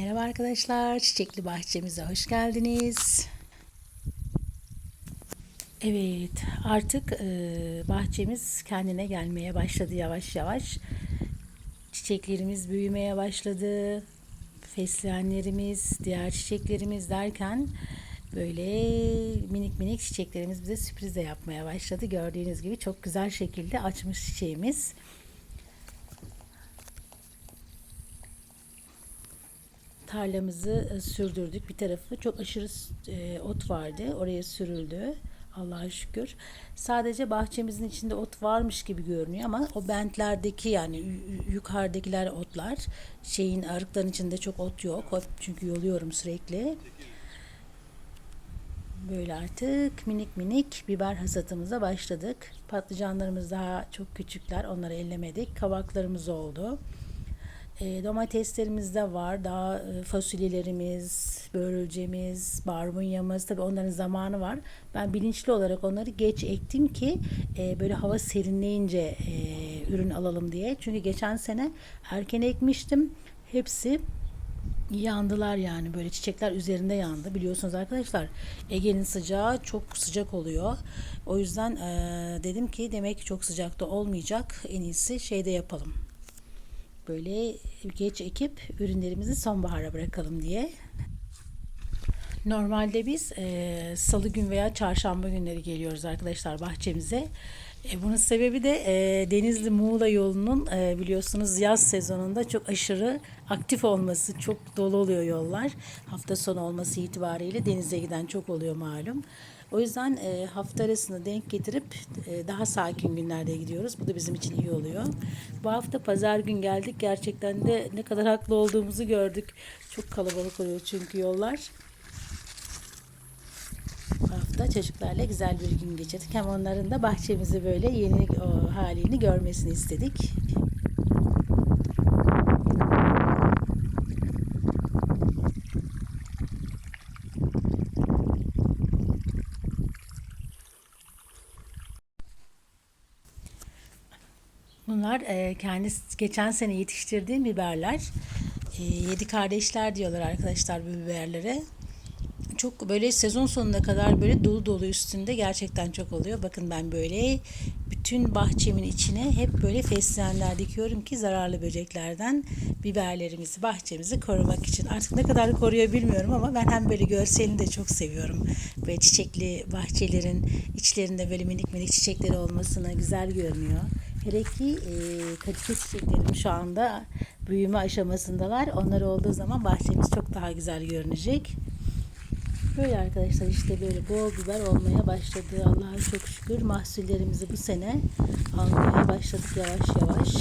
Merhaba arkadaşlar, Çiçekli Bahçemize hoş geldiniz. Evet, artık e, bahçemiz kendine gelmeye başladı yavaş yavaş. Çiçeklerimiz büyümeye başladı. Fesleğenlerimiz, diğer çiçeklerimiz derken böyle minik minik çiçeklerimiz bize sürpriz de yapmaya başladı. Gördüğünüz gibi çok güzel şekilde açmış çiçeğimiz. Tarlamızı e, sürdürdük. Bir tarafı çok aşırı e, ot vardı. Oraya sürüldü. Allah'a şükür. Sadece bahçemizin içinde ot varmış gibi görünüyor ama o bentlerdeki yani yu- yukarıdakiler otlar. Şeyin arıkların içinde çok ot yok. Çünkü yoluyorum sürekli. Böyle artık minik minik biber hasatımıza başladık. Patlıcanlarımız daha çok küçükler. Onları ellemedik. Kabaklarımız oldu. E, domateslerimiz de var. Daha e, fasulyelerimiz, börülcemiz, barbunyamız. Tabii onların zamanı var. Ben bilinçli olarak onları geç ektim ki e, böyle hava serinleyince e, ürün alalım diye. Çünkü geçen sene erken ekmiştim. Hepsi yandılar yani böyle çiçekler üzerinde yandı biliyorsunuz arkadaşlar Ege'nin sıcağı çok sıcak oluyor o yüzden e, dedim ki demek ki çok sıcakta olmayacak en iyisi şeyde yapalım böyle geç ekip ürünlerimizi sonbahara bırakalım diye. Normalde biz e, salı gün veya çarşamba günleri geliyoruz arkadaşlar bahçemize. E, bunun sebebi de e, Denizli Muğla yolunun e, biliyorsunuz yaz sezonunda çok aşırı aktif olması, çok dolu oluyor yollar. Hafta sonu olması itibariyle denize giden çok oluyor malum. O yüzden e, hafta arasını denk getirip e, daha sakin günlerde gidiyoruz. Bu da bizim için iyi oluyor. Bu hafta pazar gün geldik. Gerçekten de ne kadar haklı olduğumuzu gördük. Çok kalabalık oluyor çünkü yollar. Hafta çocuklarla güzel bir gün geçirdik. Hem onların da bahçemizi böyle yeni halini görmesini istedik. Bunlar e, kendisi geçen sene yetiştirdiğim biberler. E, yedi kardeşler diyorlar arkadaşlar bu biberlere. Çok böyle sezon sonuna kadar böyle dolu dolu üstünde gerçekten çok oluyor. Bakın ben böyle bütün bahçemin içine hep böyle fesleğenler dikiyorum ki zararlı böceklerden biberlerimizi, bahçemizi korumak için. Artık ne kadar koruyor bilmiyorum ama ben hem böyle görselini de çok seviyorum. Böyle çiçekli bahçelerin içlerinde böyle minik minik çiçekleri olmasına güzel görünüyor. Hele ki e, kadife çiçeklerim şu anda büyüme aşamasındalar. Onlar olduğu zaman bahçemiz çok daha güzel görünecek. Böyle arkadaşlar işte böyle bol biber olmaya başladı. Allah'a çok şükür mahsullerimizi bu sene almaya başladık yavaş yavaş.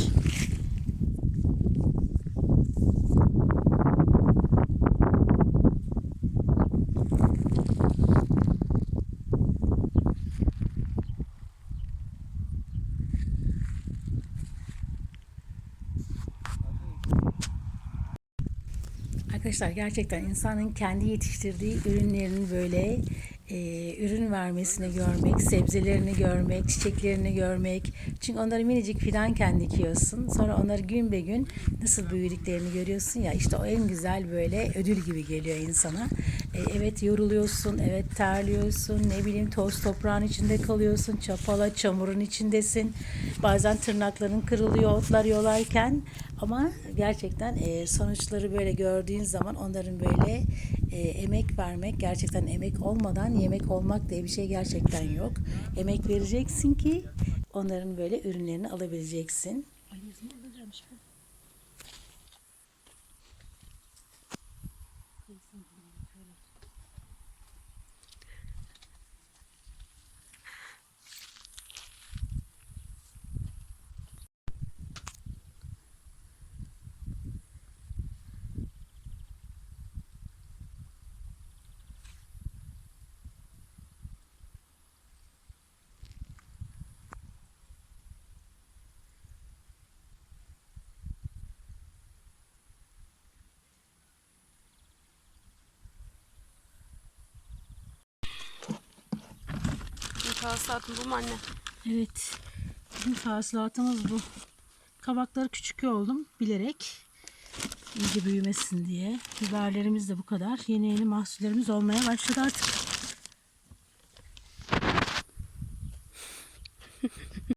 Arkadaşlar gerçekten insanın kendi yetiştirdiği ürünlerin böyle e, ürün vermesini görmek, sebzelerini görmek, çiçeklerini görmek. Çünkü onları minicik fidanken dikiyorsun. Sonra onları gün be gün nasıl büyüdüklerini görüyorsun ya. işte o en güzel böyle ödül gibi geliyor insana. E, evet yoruluyorsun, evet terliyorsun, ne bileyim toz toprağın içinde kalıyorsun, çapala, çamurun içindesin. Bazen tırnakların kırılıyor otlar yolarken. Ama gerçekten e, sonuçları böyle gördüğün zaman onların böyle e, emek vermek gerçekten emek olmadan yemek olmak diye bir şey gerçekten yok. Emek vereceksin ki onların böyle ürünlerini alabileceksin. İlk hasılatım bu mu anne? Evet. Bizim hasılatımız bu. Kabakları küçük oldum bilerek. iyice büyümesin diye. Biberlerimiz de bu kadar. Yeni yeni mahsullerimiz olmaya başladı artık.